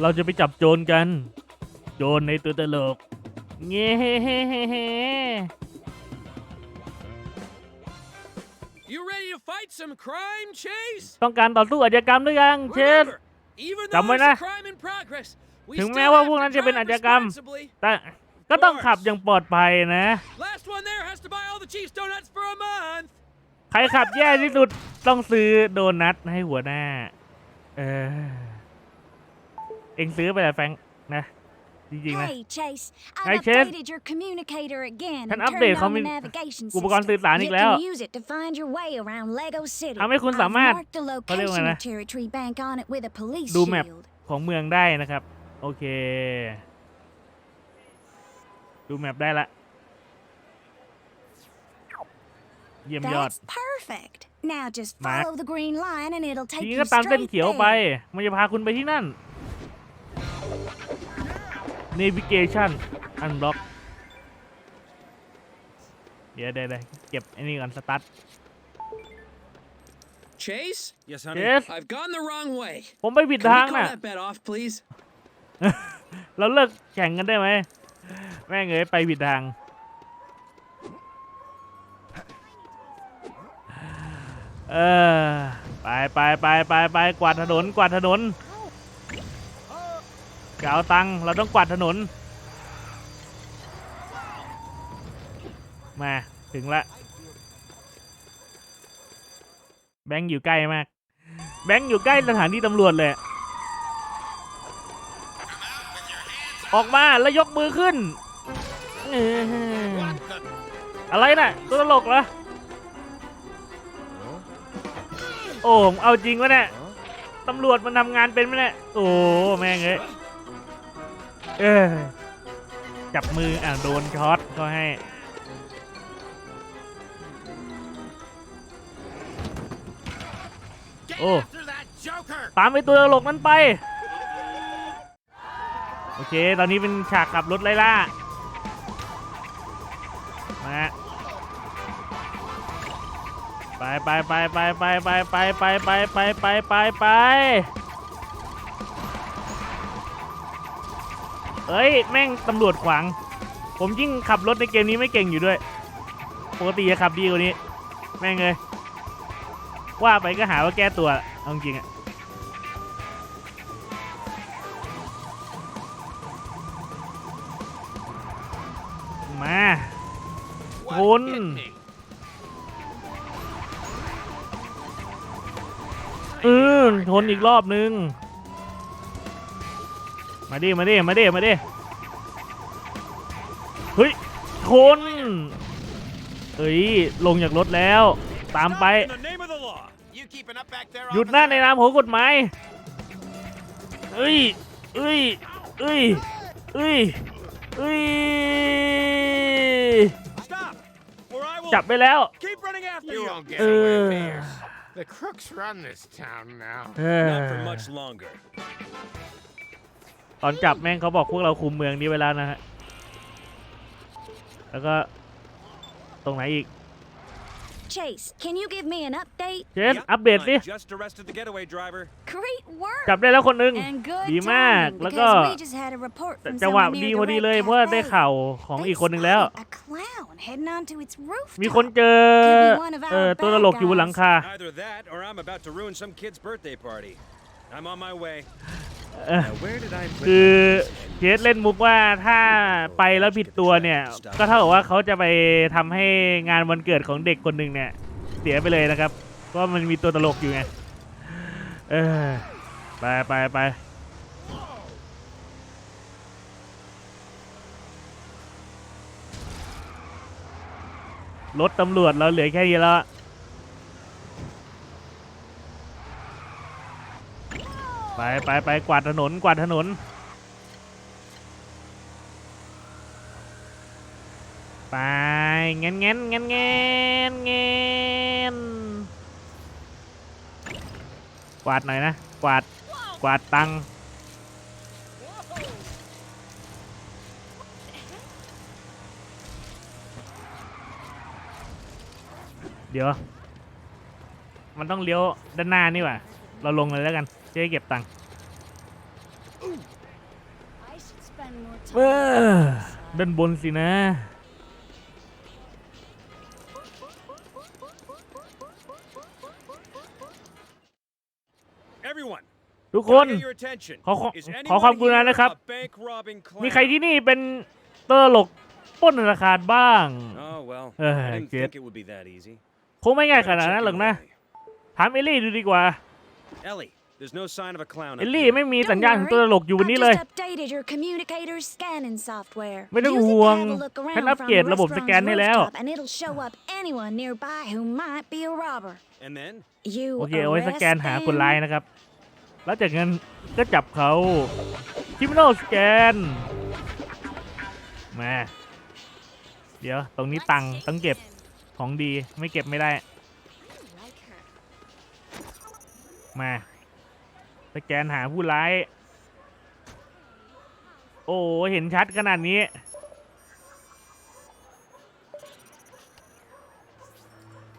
เราจะไปจับโจรกัน โจรในตัวตลกเงี้ You ready to fight some crime, Chase? ต้องการต่อสู้อาชญากรรมหรือยังเชน Remember, even จำ though ไว้ there's นะ a crime in progress, we ถึง still แม้ว่า have พวกนั้น to จะเป็น drive อาชญากรรม responsibly. แต่ก็ต้องขับอย่างปลอดภัยนะ Last one there has to buy all the Chiefs donuts for a month. ใครขับแย่ที่สุดต้องซื้อโดนัทให้หัวหน้า เออ เอ็งซื้อไปแหละแฟรงค์นะ จริงๆนะ Hey, Chase. Hey, I've Chase. updated your communicator again ฉัน and อัปเดต turned เขา on มี the navigation อุปกรณ์สื่อ system. สารอี You กแล้ว can use it to find your way around Lego City. ทำให้คุณ I've สามารถ marked the เขาเรียกว่า location ไงนะ of Territory Bank on it with a police ดูแมป shield. ของเมืองได้นะครับ โอเค ดูแมปได้ละ เยี่ยมยอด That's perfect. Now just Mark. follow the green line and it'll ที take นี้ you ก็ตามเส้น straight เขียวไป there. มันจะพาคุณไปที่นั่น navigation unlock เดี๋ยวเดี๋ยวเดี๋ยวเก็บไอ้นี่ก่อนสตาร์ท Chase, Yes, honey. yes I've gone the wrong way. ผมไปผิด Can ทาง we call น่ะ that bet off, please? เราเลิกแข่งกันได้ไหม แม่งเอ้ยไปผิดทาง เออ ไปไปไปไปไปกวาดถนนกวาดถนน กเอาตังค์เราต้องกวาดถนน มาถึงละ แบงค์อยู่ใกล้มาก แบงค์อยู่ใกล้สถานีตำรวจเลย ออกมาแล้วยกมือขึ้นเอออะไรน่ะตัวตลกเหรอ โอ้เอาจริงวะเนี่ยตำรวจมันทำงานเป็นไหมเนี่ย โอ้ แม่งเอ้ย เออ จับมืออะโดนช็อตก็ให้ Get Oh. after that joker! ตามไปตัวตลกนั้นไป โอเค ตอนนี้เป็นฉากขับรถไล่ล่า มา ไปไปไปไปไปไปไปไปไปไปไปไปไป เอ้ยแม่งตำรวจขวาง ผมยิ่งขับรถในเกมนี้ไม่เก่งอยู่ด้วย ปกติจะขับดีกว่านี้ แม่งเลยว่าไปก็หาว่าแก้ตัวเอาจริงอะมา What Vốn. hit me? เออทนอีกรอบนึง มาดิ มาดิ มาดิ มาดิ เฮ้ยทนเฮ้ย ลงจากรถแล้ว ตามไป In the name of the law. You keeping up back there, หยุดหน้าใน officer? นามของกฎหมายเอ้ยเอ้ยเอ้ยเอ้ยเอ้ย Stop! Or I will จับไปแล้ว keep running after You you. won't get เอ away, อ Pierce. The crooks run this town now. เออ Not for much longer. ตอนจับแม่งเขาบอกพวกเราคุมเมืองนี้ไปแล้วนะฮะ แล้วก็ ตรงไหนอีก Chase, can you give me an update? เจนอัปเดตสิ I just arrested the getaway driver. Great work. จับได้แล้วคนหนึ่ง And good ดีมาก timing, แล้วก็ because we just had a report from จังหวะ someone ดี near พ the อดี Red เลย เพราะว่าได้ Cafe. ข่าวของ They อีกคนหนึ่งแล้ว spotted A clown heading onto its rooftop. มีคนเจอ Could be one of เออ our ตัวตลกอยู่บนหลังคา Either that or I'm about to ruin some kid's birthday party. I'm on my way. เออ Now, where did I put คือ my เคสเล่นมุกว่าถ้าไปแล้วผิดตัวเนี่ย ก็เท่ากับว่าเขาจะไปทำให้งานวันเกิดของเด็กคนหนึ่งเนี่ย เสียไปเลยนะครับเพราะมันมีตัวตลกอยู่ไงเออไปไปไปรถตำรวจเราเหลือแค่นี้แล้ว ไปไปไปกวาดถนนกวาดถนน ไปเงี้ยเงี้ยเงี้ยเงี้ยเงี้ยกวาดหน่อยนะ กวาดกวาดตังเดี๋ยว มันต้องเลี้ยวด้านหน้านี่ว่าเราลงเลยแล้วกัน จะได้เก็บตังค์เออด้านบนสินะ Everyone, ทุกคน can I get your attention. ขอขอ Is ขอความ anyone กรุณา here นะครับ a bank robbing clown? มีใครที่นี่เป็นตลกปล้นธนาคารบ้าง Oh well, Uh, I didn't kid. think it would be that easy. คงไม่ง่ายข Better นาด check นั้นหรอก your นะ way. ถามเอลลี่ดูดีกว่า Ellie, there's no sign of a clown. เอ up ลลี่ here. ไม่มี Don't สัญญาณของตัวตลกอยู่บน I've นี้เลย just updated your communicator's scanning software. ไม่ต้อง Use it to ห่วง have a look ฉัน around อัป from เกรด the ระบบสแกน restaurant's ให้แล้ว rooftop, and it'll show up anyone nearby who might be a robber. And then? You โอเคเอาไว้ส arrest แกนหาคน them. ร้ายนะครับ แล้วจากนั้นก็จับเขาคิมโนสแกนมาเดี๋ยวตรงนี้ตังค์ต้องเก็บของดีไม่เก็บไม่ได้ มา สแกนหาผู้ร้าย โอ้เห็นชัดขนาดนี้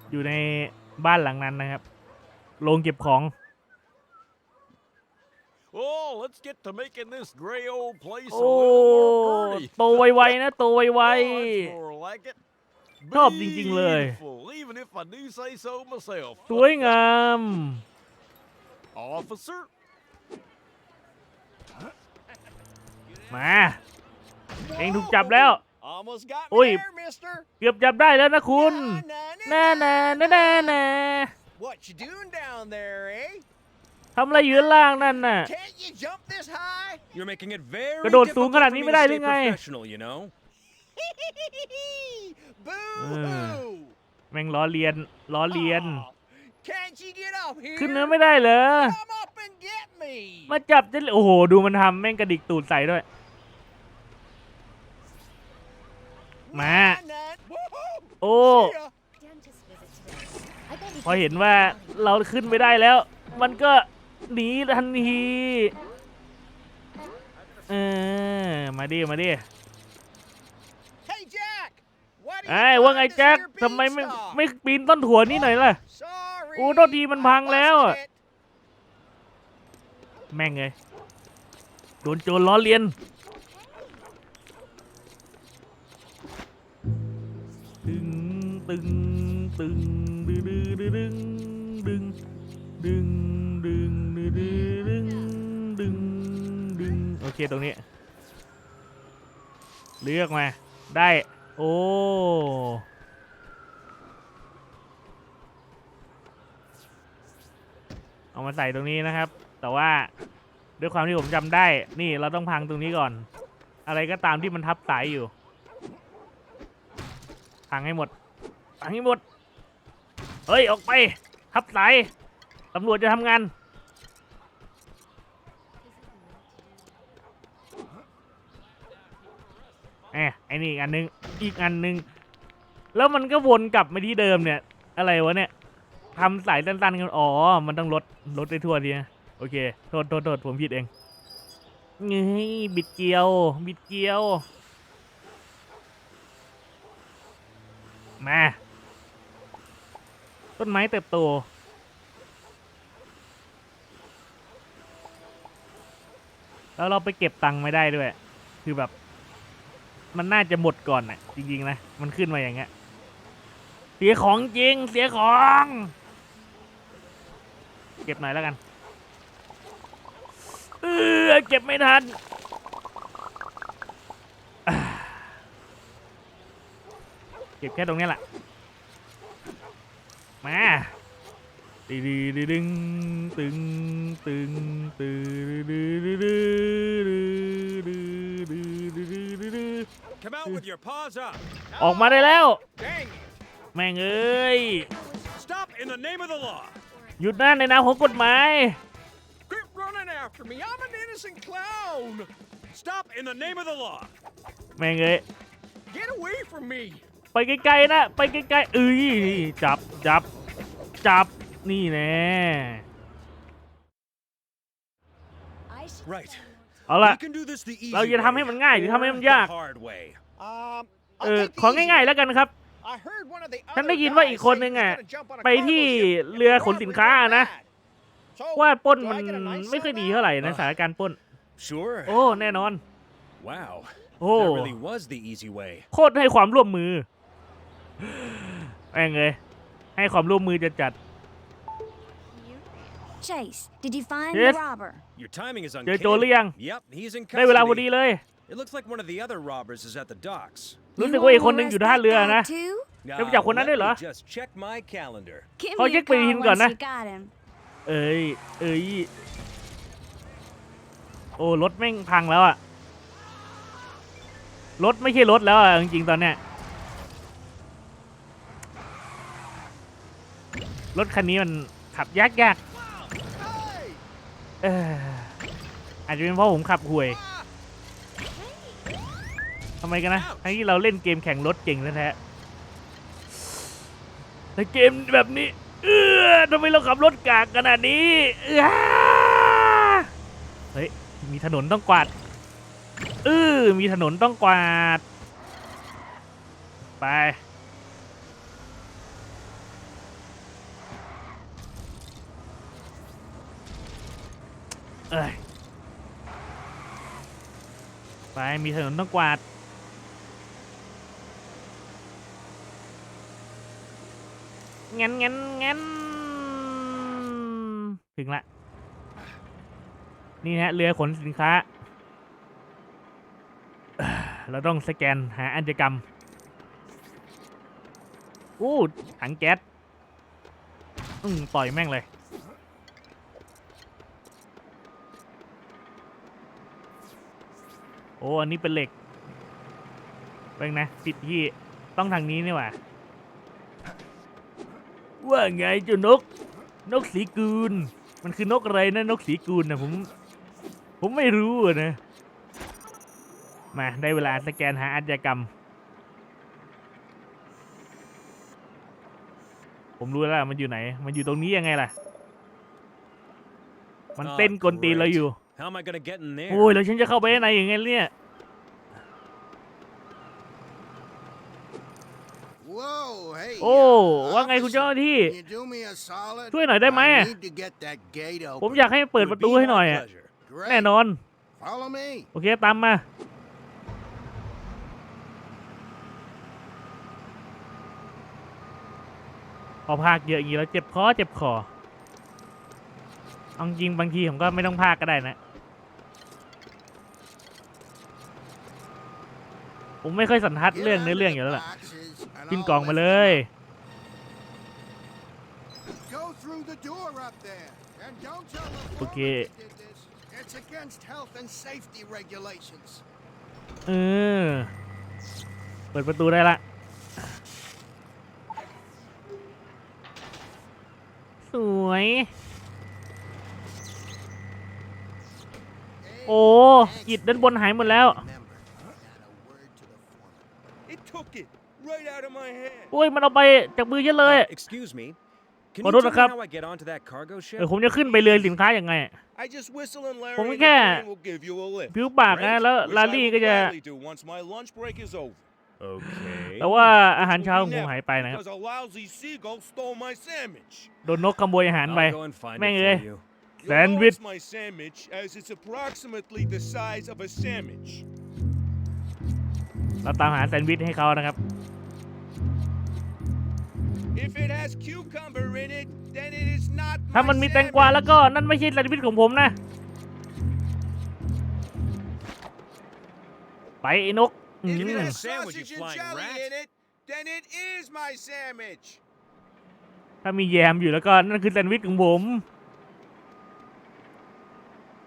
อยู่ในบ้านหลังนั้นนะครับ โรงเก็บของ Oh, let's get to making this gray old place โอ้ a little more pretty. โตไวๆนะโตไว Oh, that's more like it. ชอบจริงๆเลย Beautiful, even if I do say so myself. ๆสวยงาม Officer, มาเองถูกจับแล้ว almost got Oi. me there, mister. เกือบจับได้แล้วนะคุณ Nah, nah, น่า nah, น่าน่าน่าน่า What you doing down there, eh? ทำอะไรอยู่ด้านล่างนั่นน่ะ Can't you jump this high? You're making it very กระโดดสูง difficult ขนาด for นี้ me ไม่ to ได้ห stay รือไง professional, you know? Boo-hoo! แม่งล้อเลียนล้อเลียน Aw, Can't you get up here? ขึ้นเนื้อไม่ได้เหรอ Come up and get me. มาจับจะโอ้โห ดูมันทำแม่งกระดิกตูดใส่ด้วย มา Nah, nah. Woohoo! โอ้ See ya. พอเห็นว่าเราขึ้นไม่ได้แล้ว มันก็หนีทันที เออ มาดิ มาดิ Hey, Jack. Why do you ไอ้ยว่าไง climb this แจ็ค here ทำไมไม่ beanstalk? ไม่ปีนต้นถั่วนี่หน่อยล่ะ Sorry. โอ้โทษทีมันพังแล้วอะ I busted it. แม่งเลยโดนโจรล้อเลียน ตึงตึงดึงดึงดึงดึงดึงดึงดึงดึงดึงดึงโอเคตรงนี้ เลือกมา ได้ โอ้เอามาใส่ตรงนี้นะครับ แต่ว่าด้วยความที่ผมจำได้ นี่เราต้องพังตรงนี้ก่อน อะไรก็ตามที่มันทับสายอยู่ พังให้หมด พังให้หมด เฮ้ย ออกไป ทับสาย ตำรวจจะทำงานแอบไอ้นี่อีกอันนึง อีกอันนึง แล้วมันก็วนกลับมาที่เดิมเนี่ย อะไรวะเนี่ยทำสายตันๆกัน อ๋อ มันต้องลด ลดได้ทั่วทีนะโอเค โทษโทษโทษผมผิดเองเงยบิดเกลียว บิดเกลียว มา ต้นไม้เติบโต แล้วเราไปเก็บตังค์ไม่ได้ด้วย คือแบบ มันน่าจะหมดก่อนน่ะ จริง ๆ นะ มันขึ้นมาอย่างเงี้ย เสียของจริง เสียของ เก็บหน่อยแล้วกัน เออเก็บไม่ทันเก็บแค่ตรงนี้แหละ มาตึงตึงตึงตึงตึงตึงตึงตึงออกมาได้แล้ว แม่งเอ้ยหยุดนั่นในนามของกฎหมาย แม่งเอ้ยไปไกลๆนะ ไปไกลๆเอ้ยจับจับ จับนี่แน่ Right. เอาล่ะ We can do this the easy เราจะทำให้มันง่ายหรือทำให้มันยาก or the hard way. Um, เอ I'll อ take the ของ easy ง่ายๆ one. แล้วกันครับ I heard one of the ฉัน other ได้ยินว่า guys อีกคน say นึง he's อะ gonna jump on a ไป cargo ที่ ship if เรือ the ขนสิน robbery ค้า goes นะ bad. So, ว่าปล้น do มัน I get a nice ไม่ค่อย sum ดี now? เท่าไหร่ใน Uh. สถานการณ์ปล้น Sure. โอ้แน่นอน Wow. โอ้ That really was the easy way. โคตรให้ความร่วมมือแม่งเลย ให้ความร่วมมือจะจัด Chase, did you find Yes. the robber? Your timing is เจอโจรหรือยัง Yep, he's in ได้เวลาพอดี custody. เลย It looks like one of the other robbers is at the docks. รู้สึก You ว่าอีก wanna คนหนึงอยู่ arrest ท่า that เรือ guy นะ too? จะไปจับคนนั้นด้วยเหรอ let me just check my calendar. Give Thôi me a chắc bị call hình gần once á. you got him. เอ้ย เอ้ย โอ้รถแม่งพังแล้วอะรถไม่ใช่รถแล้วอะจริงๆตอนเนี้ย รถคันนี้มันขับยากยากๆเอออาจจะเป็นเพราะผมขับห่วยทำไมกันนะทั้งที่เราเล่นเกมแข่งรถเก่งแท้แต่เกมแบบนี้ เออทำไมเราขับรถกากขนาดนี้เออเฮ้ย มีถนนต้องกวาดเออมีถนนต้องกวาด ไป เอ้ยไปมีถนนต้องกวาดงั้นงั้นงั้นถึงละ นี่ฮะ เรือขนสินค้า เราต้องสแกนหาอัญกรรม อู้ถังแก๊สอืมต่อยแม่งเลย อ้อันนี้เป็นเหล็กเป็นนะปิดที่ต้องทางนี้นี่หว่าว่าไงเจ้านก นกสีกูลมันคือนกอะไรนะนกสีกูลนะผมผมไม่รู้นะ มาได้เวลาสแกนหาอาชญากรรม ผมรู้แล้วมันอยู่ไหน มันอยู่ตรงนี้ยังไงล่ะ มันเต้นกลตีเราอยู่ How am I gonna get in there? โอ้ยแล้วฉันจะเข้าไปได้ไหนอย่างไงเนี่ย Whoa, hey. โอ้ uh, ว่าไงคุณเจ้าหน้าที่ Can you do me a solid? ช่วยหน่อยได้ไหม I need to get that gate ผม open. อยากให้เปิด It ป would ระตู be ให้หน่อย my อะ pleasure. Great. แน่นอน Follow me. โอเคตามมา พอภาคเยอะอย่างนี้แล้วเจ็บคอเจ็บคอเอาจริงบางทีผมก็ไม่ต้องภาคก็ได้นะ ผมไม่ค่อยสันทัด Get เรื่อง under เนื้อเรื่อง the อยู่แล้วล่ะ boxes and ขึ้น I'll กองมา let เล you ย know. Go through the door up there. And don't tell the floor Okay. you did this. It's against health and safety regulations. เออเปิดประตูได้ละสวย โอ้อิดด้านบนหายหมดแล้ว Remember, not a word to the foreman. It took it right out of my hand. โอ้ยมันเอาไปจากมือฉันเลย Uh, excuse me. Can Ủa, you đó tell là me khắp. how I get onto that cargo เออ ship? ผมจะขึ้นไปเรือสินค้าอย่างไง I just whistle and Larry Ủa, and the cái- train will give you a lift. ผิวปากนะแล้ว Which ลา I ลี่ will ก็จะ gladly do once my lunch break is over. Okay. แต่ว่าอาหารเช้า Will ของ be ผม never, หายไปนะครับ Because a lousy seagull stole my sandwich. โดนนกขโมยอาหารไป I'll go and find Mày it ơi. for you. You'll know Sandwich. it's my sandwich as it's approximately the size of a sandwich. เราตามหาแซนด์วิชให้เขานะครับ ถ้า my มันมีแตงกวา sandwich. แล้วก็นั่นไม่ใช่แซนด์วิชของผมนะ ไปไอ้นกอื If it ม has Sandwich, you sausage and flying jelly rat. in it, then it is my sandwich. ถ้ามีแยมอยู่แล้วก็นั่นคือแซนด์วิชของผม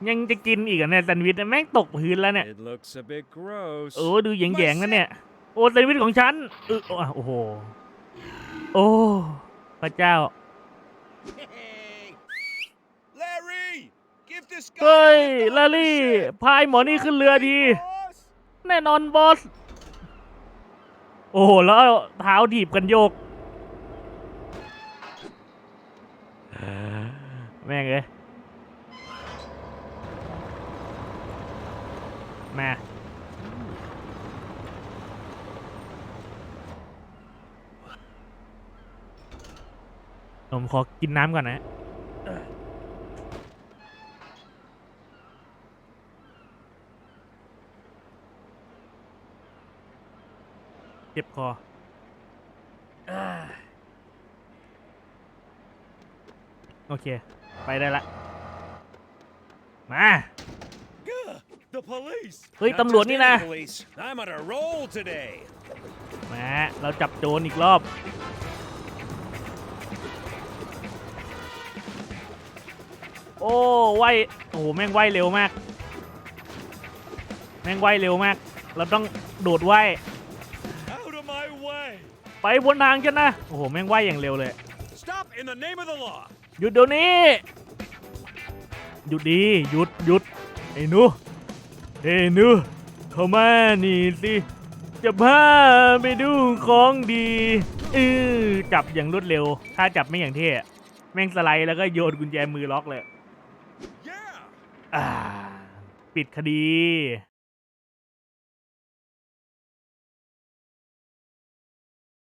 ยังจะกินอีกเหรอะเนี่ยแซนด์วิชเนี่ยแม่งตกพื้นแล้วเนี่ย It looks a bit gross. โอ้ดูแยงๆนั่นเนี่ย โอ้แซนด์วิชของฉันเออโอ้โห โอ้ พระเจ้า Hey. Larry, give this guy เฮ้ย a lift ลา on the ลี่ ship. พายหมอนี่ขึ้นเรือที Boss. แน่นอนบอส โอ้โห แล้วเอาเท้าถีบกันโยก แม่งเลยมา ผมขอกินน้ำก่อนนะเจ็บคอโอเค ไปได้ละ มาเฮ้ย ตำรวจนี่นะ มา เราจับโจรอีกรอบ โอ้ไวโอ้โหแม่งไวเร็วมาก แม่งไวเร็วมาก เราต้องโดดไว Out of my way. ไปบนทางฉันนะโอ้โหแม่งไวอย่างเร็วเลย Stop in the name of the law. หยุดเดี๋ยวนี้ หยุดดีหยุดหยุดไอ้หนูเอ้หนูเข้ามานี่สิจะพาไปดูของดีเออจับอย่างรวดเร็ว ถ้าจับไม่อย่างเท่อะแม่งสไลด์แล้วก็โยนกุญแจมือล็อกเลย Yeah. อ่า ปิดคดี